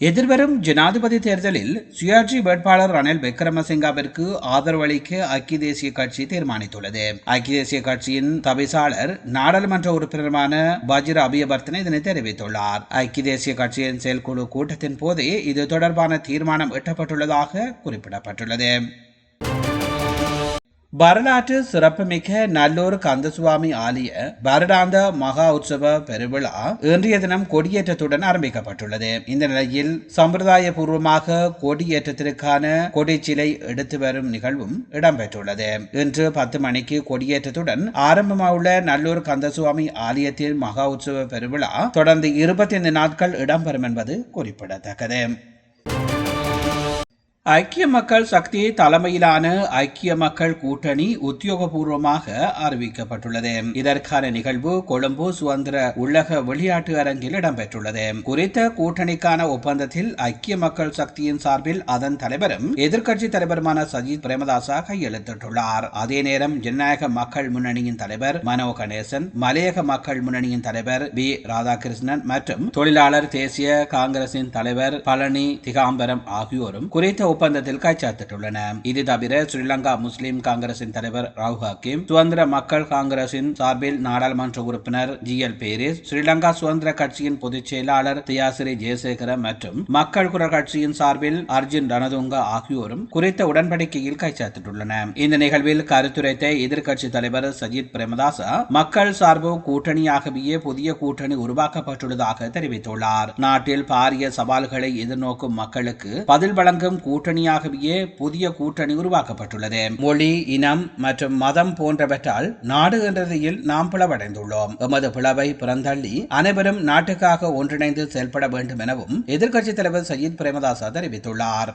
எதிர்வரும் ஜனாதிபதி தேர்தலில் சுயாட்சி வேட்பாளர் ரணில் விக்ரமசிங்காவிற்கு ஆதரவளிக்க ஐக்கிய தேசிய கட்சி தீர்மானித்துள்ளது. ஐக்கிய தேசிய கட்சியின் தவிசாளர் நாடாளுமன்ற உறுப்பினருமான பஜிர அபியவர்த்தனை இதனை தெரிவித்துள்ளார். ஐக்கிய தேசிய கட்சியின் செயற்குழு கூட்டத்தின் போதே இது தொடர்பான தீர்மானம் எட்டப்பட்டுள்ளதாக குறிப்பிடப்பட்டுள்ளது. வரலாற்று சிறப்புமிக்க நல்லூர் கந்தசுவாமி ஆலய வருடாந்த மகா உற்சவ பெருவிழா இன்றைய தினம் கொடியேற்றத்துடன் ஆரம்பிக்கப்பட்டுள்ளது. இந்த நிலையில் சம்பிரதாய பூர்வமாக கொடியேற்றத்திற்கான கொடிச்சிலை எடுத்து வரும் நிகழ்வும் இடம்பெற்றுள்ளது. இன்று பத்து மணிக்கு கொடியேற்றத்துடன் ஆரம்பமாவுள்ள நல்லூர் கந்தசுவாமி ஆலயத்தின் மகா உற்சவ பெருவிழா தொடர்ந்து இருபத்தி ஐந்து நாட்கள் இடம்பெறும் என்பது குறிப்பிடத்தக்கது. ஐக்கிய மக்கள் சக்தி தலைமையிலான ஐக்கிய மக்கள் கூட்டணி உத்தியோகபூர்வமாக அறிவிக்கப்பட்டுள்ளது. இதற்கான நிகழ்வு கொழும்பு சுதந்திர உலக விளையாட்டு அரங்கில் இடம்பெற்றுள்ளது. குறித்த கூட்டணிக்கான ஒப்பந்தத்தில் ஐக்கிய மக்கள் சக்தியின் சார்பில் அதன் தலைவரும் எதிர்க்கட்சி தலைவருமான சஜித் பிரேமதாசா கையெழுத்திட்டுள்ளார். அதே நேரம் ஜனநாயக மக்கள் முன்னணியின் தலைவர் மனோ கணேசன் மலையக மக்கள் முன்னணியின் தலைவர் வி. ராதாகிருஷ்ணன் மற்றும் தொழிலாளர் தேசிய காங்கிரசின் தலைவர் பழனி திகாம்பரம் ஆகியோரும் குறித்த ஒப்பந்தத்தில் கைச்சாத்திட்டுள்ளன இது தவிர ஸ்ரீலங்கா முஸ்லிம் காங்கிரசின் தலைவர் ராவ் ஹக்கீம் சுதந்திர மக்கள் காங்கிரசின் சார்பில் நாடாளுமன்ற உறுப்பினர் ஜி எல் பேரிஸ் ஸ்ரீலங்கா சுதந்திர கட்சியின் பொதுச் செயலாளர் தியாசிரி ஜெயசேகர மற்றும் மக்கள் குரல் கட்சியின் சார்பில் அர்ஜுன் ரணதுங்க ஆகியோரும் குறித்த உடன்படிக்கையில் கைச்சாத்திட்டுள்ளன இந்த நிகழ்வில் கருத்துரைத்த எதிர்க்கட்சி தலைவர் சஜித் பிரேமதாசா மக்கள் சார்பு கூட்டணியாகவே புதிய கூட்டணி உருவாக்கப்பட்டுள்ளதாக தெரிவித்துள்ளார். நாட்டில் பாரிய சவால்களை எதிர்நோக்கும் மக்களுக்கு பதில் வழங்கும் கூட்டணியாகவே புதிய கூட்டணி உருவாக்கப்பட்டுள்ளது. மொழி இனம் மற்றும் மதம் போன்றவற்றால் நாடு என்றதையில் நாம் பிளவடைந்துள்ளோம். எமது பிளவை புறந்தள்ளி அனைவரும் நாட்டுக்காக ஒன்றிணைந்து செயல்பட வேண்டும் எனவும் எதிர்க்கட்சித் தலைவர் சையீத் பிரேமதாசா தெரிவித்துள்ளார்.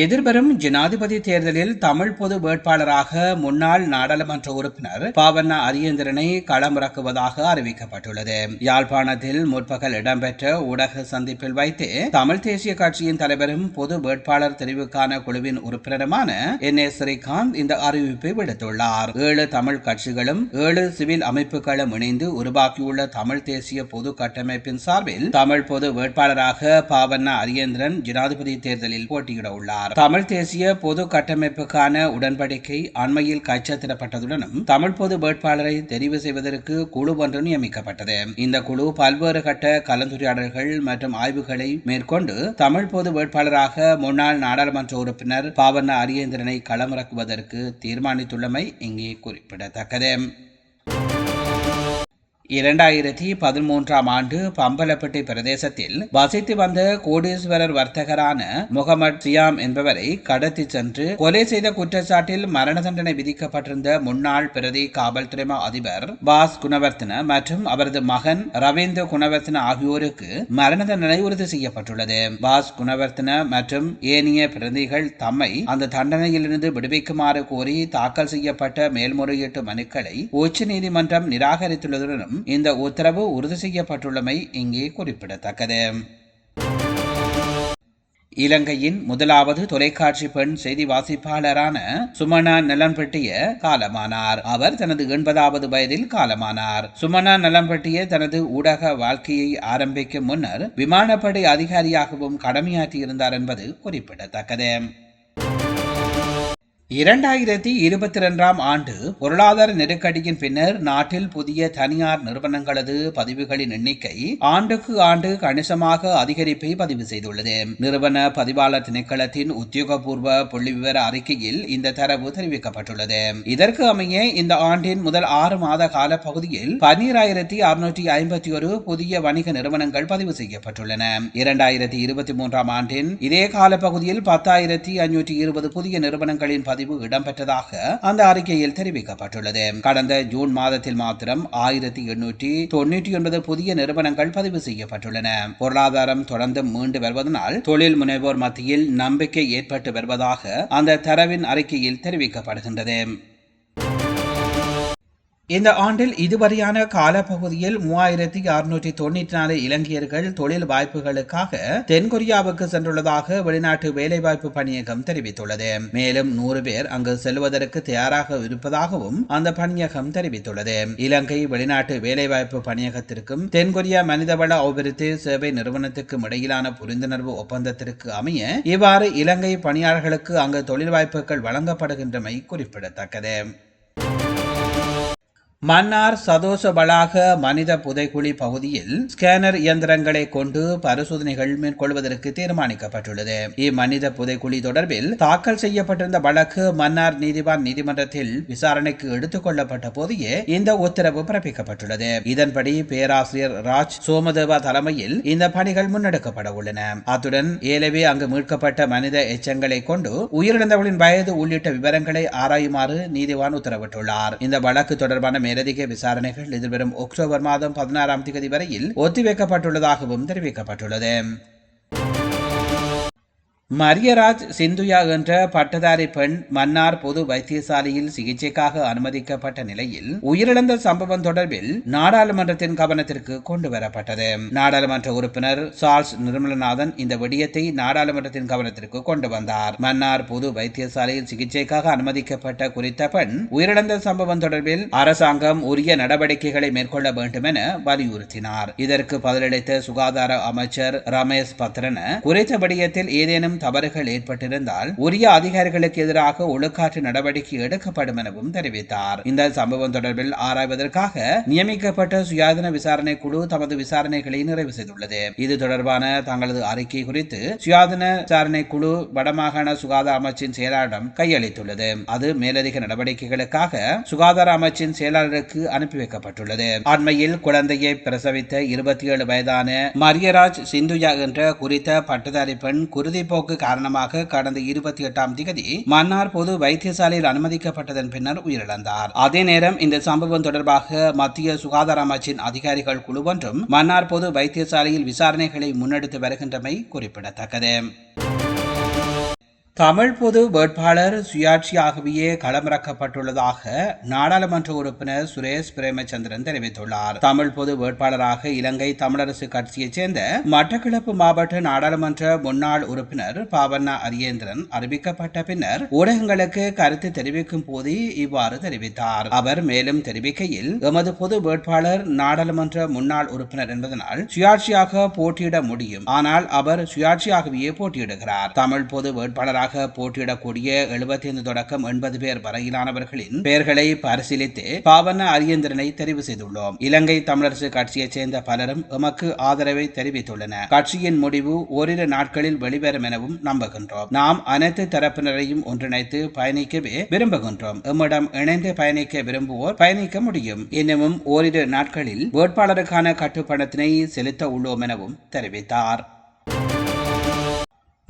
எதிர்வரும் ஜனாதிபதி தேர்தலில் தமிழ் பொது வேட்பாளராக முன்னாள் நாடாளுமன்ற உறுப்பினர் பாவண்ணா அரியந்திரனை களமிறக்குவதாக அறிவிக்கப்பட்டுள்ளது. யாழ்ப்பாணத்தில் முற்பகல் இடம்பெற்ற ஊடக சந்திப்பில் வைத்து தமிழ் தேசிய கட்சியின் தலைவரும் பொது வேட்பாளர் தெரிவுக்கான குழுவின் உறுப்பினருமான என் ஏ ஸ்ரீகாந்த் இந்த அறிவிப்பை விடுத்துள்ளார். ஏழு தமிழ் கட்சிகளும் ஏழு சிவில் அமைப்புகளும் இணைந்து உருவாக்கியுள்ள தமிழ் தேசிய பொது கட்டமைப்பின் சார்பில் தமிழ் பொது வேட்பாளராக பாவண்ணா அரியந்திரன் ஜனாதிபதி தேர்தலில் போட்டியிட உள்ளார். தெரிவித்தார் தமிழ் தேசிய பொது கட்டமைப்புக்கான உடன்படிக்கை அண்மையில் கைச்சத்திடப்பட்டதுடனும் தமிழ் பொது வேட்பாளரை தெரிவு செய்வதற்கு குழு ஒன்று நியமிக்கப்பட்டது. இந்த குழு பல்வேறு கட்ட கலந்துரையாடல்கள் மற்றும் ஆய்வுகளை மேற்கொண்டு தமிழ் பொது வேட்பாளராக முன்னாள் நாடாளுமன்ற உறுப்பினர் பாவண்ண அரியந்திரனை களமிறக்குவதற்கு தீர்மானித்துள்ளமை இங்கே குறிப்பிடத்தக்கது. இரண்டாயிரத்தி பதிமூன்றாம் ஆண்டு பம்பலப்பட்டி பிரதேசத்தில் வசித்து வந்த கோடீஸ்வரர் வர்த்தகரான முகமது சியாம் என்பவரை கடத்தி சென்று கொலை செய்த குற்றச்சாட்டில் மரண தண்டனை விதிக்கப்பட்டிருந்த முன்னாள் பிரதி காவல்துறை அதிபர் பாஸ் குணவர்த்தன மற்றும் அவரது மகன் ரவீந்திர குணவர்த்தன ஆகியோருக்கு மரண தண்டனை உறுதி செய்யப்பட்டுள்ளது. பாஸ் குணவர்த்தன மற்றும் ஏனைய பிரதிகள் தம்மை அந்த தண்டனையிலிருந்து விடுவிக்குமாறு கோரி தாக்கல் செய்யப்பட்ட மேல்முறையீட்டு மனுக்களை உச்ச நீதிமன்றம் நிராகரித்துள்ளதுடனும் இந்த உத்தரவு உறுதி செய்யப்பட்டுள்ளமை இங்கே குறிப்பிடத்தக்கது. இலங்கையின் முதலாவது தொலைக்காட்சி பெண் செய்தி வாசிப்பாளரான சுமனா நலன்பட்டிய காலமானார். அவர் தனது எண்பதாவது வயதில் காலமானார். சுமனா நலம்பட்டிய தனது ஊடக வாழ்க்கையை ஆரம்பிக்கும் முன்னர் விமானப்படை அதிகாரியாகவும் கடமையாற்றியிருந்தார் என்பது குறிப்பிடத்தக்கது. இரண்டாயிரத்தி இருபத்தி இரண்டாம் ஆண்டு பொருளாதார நெருக்கடியின் பின்னர் நாட்டில் புதிய தனியார் நிறுவனங்களது பதிவுகளின் எண்ணிக்கை ஆண்டுக்கு ஆண்டு கணிசமாக அதிகரிப்பை பதிவு செய்துள்ளது. நிறுவன பதிவாளர் திணைக்களத்தின் உத்தியோகபூர்வ புள்ளி விவர அறிக்கையில் இந்த தரவு தெரிவிக்கப்பட்டுள்ளது. இதற்கு அமைய இந்த ஆண்டின் முதல் ஆறு மாத கால பகுதியில் பன்னிராயிரத்தி அறுநூற்றி ஐம்பத்தி ஒரு புதிய வணிக நிறுவனங்கள் பதிவு செய்யப்பட்டுள்ளன. இரண்டாயிரத்தி இருபத்தி மூன்றாம் ஆண்டின் இதே கால பகுதியில் பத்தாயிரத்தி ஐநூற்றி இருபது புதிய நிறுவனங்களின் பதிவு பதிவு இடம்பெற்றதாக அந்த அறிக்கையில் தெரிவிக்கப்பட்டுள்ளது. கடந்த ஜூன் மாதத்தில் மாத்திரம் ஆயிரத்தி எண்ணூற்றி தொன்னூற்றி ஒன்பது புதிய நிறுவனங்கள் பதிவு செய்யப்பட்டுள்ளன. பொருளாதாரம் தொடர்ந்து மீண்டு வருவதனால் தொழில் முனைவோர் மத்தியில் நம்பிக்கை ஏற்பட்டு வருவதாக அந்த தரவின் அறிக்கையில் தெரிவிக்கப்படுகின்றது. இந்த ஆண்டில் இதுவரையான காலப்பகுதியில் மூவாயிரத்தி அறுநூற்றி தொண்ணூற்றி நாலு இலங்கையர்கள் தொழில் வாய்ப்புகளுக்காக தென்கொரியாவுக்கு சென்றுள்ளதாக வெளிநாட்டு வேலைவாய்ப்பு பணியகம் தெரிவித்துள்ளது. மேலும் நூறு பேர் அங்கு செல்வதற்கு தயாராக இருப்பதாகவும் அந்த பணியகம் தெரிவித்துள்ளது. இலங்கை வெளிநாட்டு வேலைவாய்ப்பு பணியகத்திற்கும் தென்கொரியா மனிதவள அபிவிருத்தி சேவை நிறுவனத்துக்கும் இடையிலான புரிந்துணர்வு ஒப்பந்தத்திற்கு அமைய இவ்வாறு இலங்கை பணியாளர்களுக்கு அங்கு தொழில் வாய்ப்புகள் வழங்கப்படுகின்றமை குறிப்பிடத்தக்கது. மன்னார் சதோஷ வளாக மனித புதைக்குழி பகுதியில் ஸ்கேனர் இயந்திரங்களை கொண்டு பரிசோதனைகள் மேற்கொள்வதற்கு தீர்மானிக்கப்பட்டுள்ளது. இம்மனித புதைக்குழி தொடர்பில் தாக்கல் செய்யப்பட்டிருந்த வழக்கு மன்னார் நீதிவான் நீதிமன்றத்தில் விசாரணைக்கு எடுத்துக் கொள்ளப்பட்ட போதே இந்த உத்தரவு பிறப்பிக்கப்பட்டுள்ளது. இதன்படி பேராசிரியர் ராஜ் சோமதேவா தலைமையில் இந்த பணிகள் முன்னெடுக்கப்பட உள்ளன. அத்துடன் ஏலவே அங்கு மீட்கப்பட்ட மனித எச்சங்களை கொண்டு உயிரிழந்தவர்களின் வயது உள்ளிட்ட விவரங்களை ஆராயுமாறு நீதிவான் உத்தரவிட்டுள்ளார். இந்த வழக்கு தொடர்பான மேலதிக விசாரணைகள் எதிர்வரும் அக்டோபர் மாதம் பதினாறாம் தேதி வரையில் ஒத்திவைக்கப்பட்டுள்ளதாகவும் தெரிவிக்கப்பட்டுள்ளது. மரியராஜ் சிந்துயா என்ற பட்டதாரி பெண் மன்னார் பொது வைத்தியசாலையில் சிகிச்சைக்காக அனுமதிக்கப்பட்ட நிலையில் உயிரிழந்த சம்பவம் தொடர்பில் நாடாளுமன்றத்தின் கவனத்திற்கு கொண்டு வரப்பட்டது. நாடாளுமன்ற உறுப்பினர் சார்ல்ஸ் நிர்மலநாதன் இந்த விடயத்தை நாடாளுமன்றத்தின் கவனத்திற்கு கொண்டு வந்தார். மன்னார் பொது வைத்தியசாலையில் சிகிச்சைக்காக அனுமதிக்கப்பட்ட குறித்த பெண் உயிரிழந்த சம்பவம் தொடர்பில் அரசாங்கம் உரிய நடவடிக்கைகளை மேற்கொள்ள வேண்டும் என வலியுறுத்தினார். இதற்கு பதிலளித்த சுகாதார அமைச்சர் ரமேஷ் பத்ரன குறித்த விடயத்தில் ஏதேனும் தவறுகள் ஏற்பட்டிருந்தால் உரிய அதிகாரிகளுக்கு எதிராக ஒழுக்காற்று நடவடிக்கை எடுக்கப்படும் எனவும் தெரிவித்தார். இந்த சம்பவம் தொடர்பில் ஆராய்வதற்காக நியமிக்கப்பட்ட சுயாதீன விசாரணை குழு தமது விசாரணைகளை நிறைவு செய்துள்ளது. இது தொடர்பான தங்களது அறிக்கை குறித்து சுயாதீன விசாரணை குழு வடமாகாண சுகாதார அமைச்சின் செயலாளரிடம் கையளித்துள்ளது. அது மேலதிக நடவடிக்கைகளுக்காக சுகாதார அமைச்சின் செயலாளருக்கு அனுப்பி வைக்கப்பட்டுள்ளது. அண்மையில் குழந்தையை பிரசவித்த இருபத்தி ஏழு வயதான மரியராஜ் சிந்துயா என்ற குறித்த பட்டதாரி பெண் குருதிப்போக்கு காரணமாக கடந்த இருபத்தி எட்டாம் திகதி மன்னார் பொது வைத்தியசாலையில் அனுமதிக்கப்பட்டதன் பின்னர் உயிரிழந்தார். அதே நேரம் இந்த சம்பவம் தொடர்பாக மத்திய சுகாதார அமைச்சின் அதிகாரிகள் குழு ஒன்றும் மன்னார் பொது வைத்தியசாலையில் விசாரணைகளை முன்னெடுத்து வருகின்றமை குறிப்பிடத்தக்கது. தமிழ் பொது வேட்பாளர் சுயாட்சியாகவே களமிறக்கப்பட்டுள்ளதாக நாடாளுமன்ற உறுப்பினர் சுரேஷ் பிரேமச்சந்திரன் தெரிவித்துள்ளார். தமிழ் பொது வேட்பாளராக இலங்கை தமிழரசு கட்சியைச் சேர்ந்த மட்டக்களப்பு மாவட்ட நாடாளுமன்ற முன்னாள் உறுப்பினர் பாவண்ணா அரியேந்திரன் அறிவிக்கப்பட்ட பின்னர் ஊடகங்களுக்கு கருத்து தெரிவிக்கும் போது இவ்வாறு தெரிவித்தார். அவர் மேலும் தெரிவிக்கையில் எமது பொது வேட்பாளர் நாடாளுமன்ற முன்னாள் உறுப்பினர் என்பதனால் சுயாட்சியாக போட்டியிட முடியும். ஆனால் அவர் சுயாட்சியாகவே போட்டியிடுகிறார். தமிழ் பொது வேட்பாளராக வேட்பாளராக போட்டியிடக்கூடிய எழுபத்தி ஐந்து தொடக்கம் எண்பது பேர் வரையிலானவர்களின் பெயர்களை பரிசீலித்து பாவன அரியந்திரனை தெரிவு செய்துள்ளோம். இலங்கை தமிழரசு கட்சியைச் சேர்ந்த பலரும் எமக்கு ஆதரவை தெரிவித்துள்ளனர். கட்சியின் முடிவு ஓரிரு நாட்களில் வெளிவரும் எனவும் நம்புகின்றோம். நாம் அனைத்து தரப்பினரையும் ஒன்றிணைத்து பயணிக்கவே விரும்புகின்றோம். எம்மிடம் இணைந்து பயணிக்க விரும்புவோர் பயணிக்க முடியும். இன்னமும் ஓரிரு நாட்களில் வேட்பாளருக்கான கட்டுப்பணத்தினை செலுத்த உள்ளோம் எனவும் தெரிவித்தார்.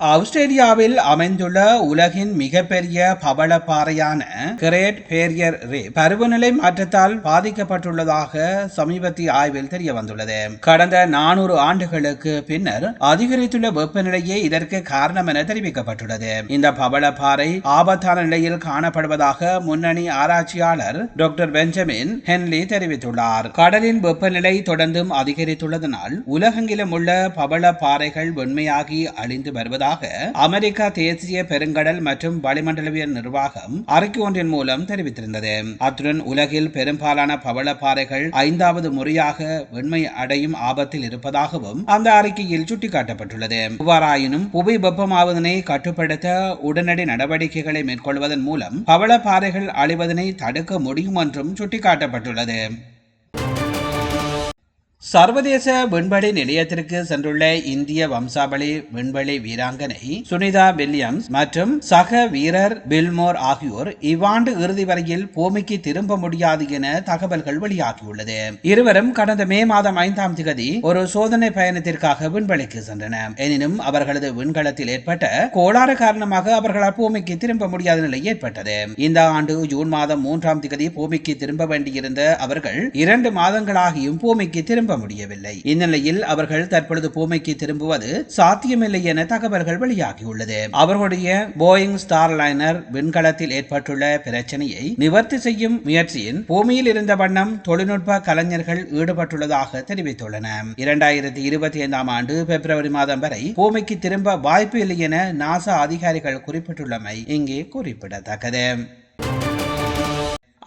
ஆஸ்திரேலியாவில் அமைந்துள்ள உலகின் மிகப்பெரிய பவள பாறையான கிரேட் பேரியர் ரே பருவநிலை மாற்றத்தால் பாதிக்கப்பட்டுள்ளதாக சமீபத்திய ஆய்வில் தெரிய வந்துள்ளது கடந்த நானூறு ஆண்டுகளுக்கு பின்னர் அதிகரித்துள்ள வெப்பநிலையே இதற்கு காரணம் என தெரிவிக்கப்பட்டுள்ளது. இந்த பவள பாறை ஆபத்தான நிலையில் காணப்படுவதாக முன்னணி ஆராய்ச்சியாளர் டாக்டர் பெஞ்சமின் ஹென்லி தெரிவித்துள்ளார். கடலின் வெப்பநிலை தொடர்ந்தும் அதிகரித்துள்ளதனால் உலகெங்கிலும் உள்ள பவள பாறைகள் வெண்மையாகி அழிந்து வருவதாக அமெரிக்கா தேசிய பெருங்கடல் மற்றும் வளிமண்டலவியல் நிர்வாகம் அறிக்கை ஒன்றின் மூலம் தெரிவித்திருந்தது. அத்துடன் உலகில் பெரும்பாலான பவள பாறைகள் ஐந்தாவது முறையாக வெண்மை அடையும் ஆபத்தில் இருப்பதாகவும் அந்த அறிக்கையில் சுட்டிக்காட்டப்பட்டுள்ளது. இவ்வாறாயினும் புவி வெப்பமாவதனை கட்டுப்படுத்த உடனடி நடவடிக்கைகளை மேற்கொள்வதன் மூலம் பவள பாறைகள் அழிவதனை தடுக்க முடியும் என்றும் சுட்டிக்காட்டப்பட்டுள்ளது. சர்வதேச விண்வெளி நிலையத்திற்கு சென்றுள்ள இந்திய வம்சாவளி விண்வெளி வீராங்கனை சுனிதா வில்லியம்ஸ் மற்றும் சக வீரர் பில்மோர் ஆகியோர் இவ்வாண்டு இறுதி வரையில் பூமிக்கு திரும்ப முடியாது என தகவல்கள் வெளியாகியுள்ளது. இருவரும் கடந்த மே மாதம் ஐந்தாம் தேதி ஒரு சோதனை பயணத்திற்காக விண்வெளிக்கு சென்றனர். எனினும் அவர்களது விண்கலத்தில் ஏற்பட்ட கோளாறு காரணமாக அவர்களால் பூமிக்கு திரும்ப முடியாத நிலை ஏற்பட்டது. இந்த ஆண்டு ஜூன் மாதம் மூன்றாம் தேதி பூமிக்கு திரும்ப வேண்டியிருந்த அவர்கள் இரண்டு மாதங்களாகியும் பூமிக்கு திரும்ப திருப்ப முடியவில்லை. இந்நிலையில் அவர்கள் தற்பொழுது பூமைக்கு திரும்புவது சாத்தியமில்லை என தகவல்கள் வெளியாகியுள்ளது. அவர்களுடைய போயிங் ஸ்டார் லைனர் விண்கலத்தில் ஏற்பட்டுள்ள பிரச்சனையை நிவர்த்தி செய்யும் முயற்சியின் பூமியில் இருந்த வண்ணம் தொழில்நுட்ப கலைஞர்கள் ஈடுபட்டுள்ளதாக தெரிவித்துள்ளனர் இரண்டாயிரத்தி இருபத்தி ஐந்தாம் ஆண்டு பிப்ரவரி மாதம் வரை பூமிக்கு திரும்ப வாய்ப்பு இல்லை என நாசா அதிகாரிகள் குறிப்பிட்டுள்ளமை இங்கே குறிப்பிடத்தக்கது.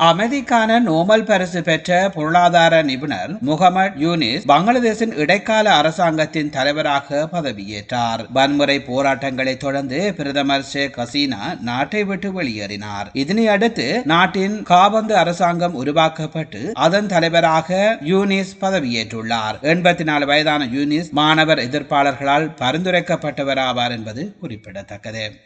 அமைதிக்கான நோபல் பரிசு பெற்ற பொருளாதார நிபுணர் முகமது யூனிஸ் பங்களாதேஷின் இடைக்கால அரசாங்கத்தின் தலைவராக பதவியேற்றார். வன்முறை போராட்டங்களை தொடர்ந்து பிரதமர் ஷேக் ஹசீனா நாட்டை விட்டு வெளியேறினார். இதனை அடுத்து நாட்டின் காபந்து அரசாங்கம் உருவாக்கப்பட்டு அதன் தலைவராக யூனிஸ் பதவியேற்றுள்ளார். எண்பத்தி நாலு வயதான யூனிஸ் மாணவர் எதிர்ப்பாளர்களால் பரிந்துரைக்கப்பட்டவர் ஆவார் என்பது குறிப்பிடத்தக்கது.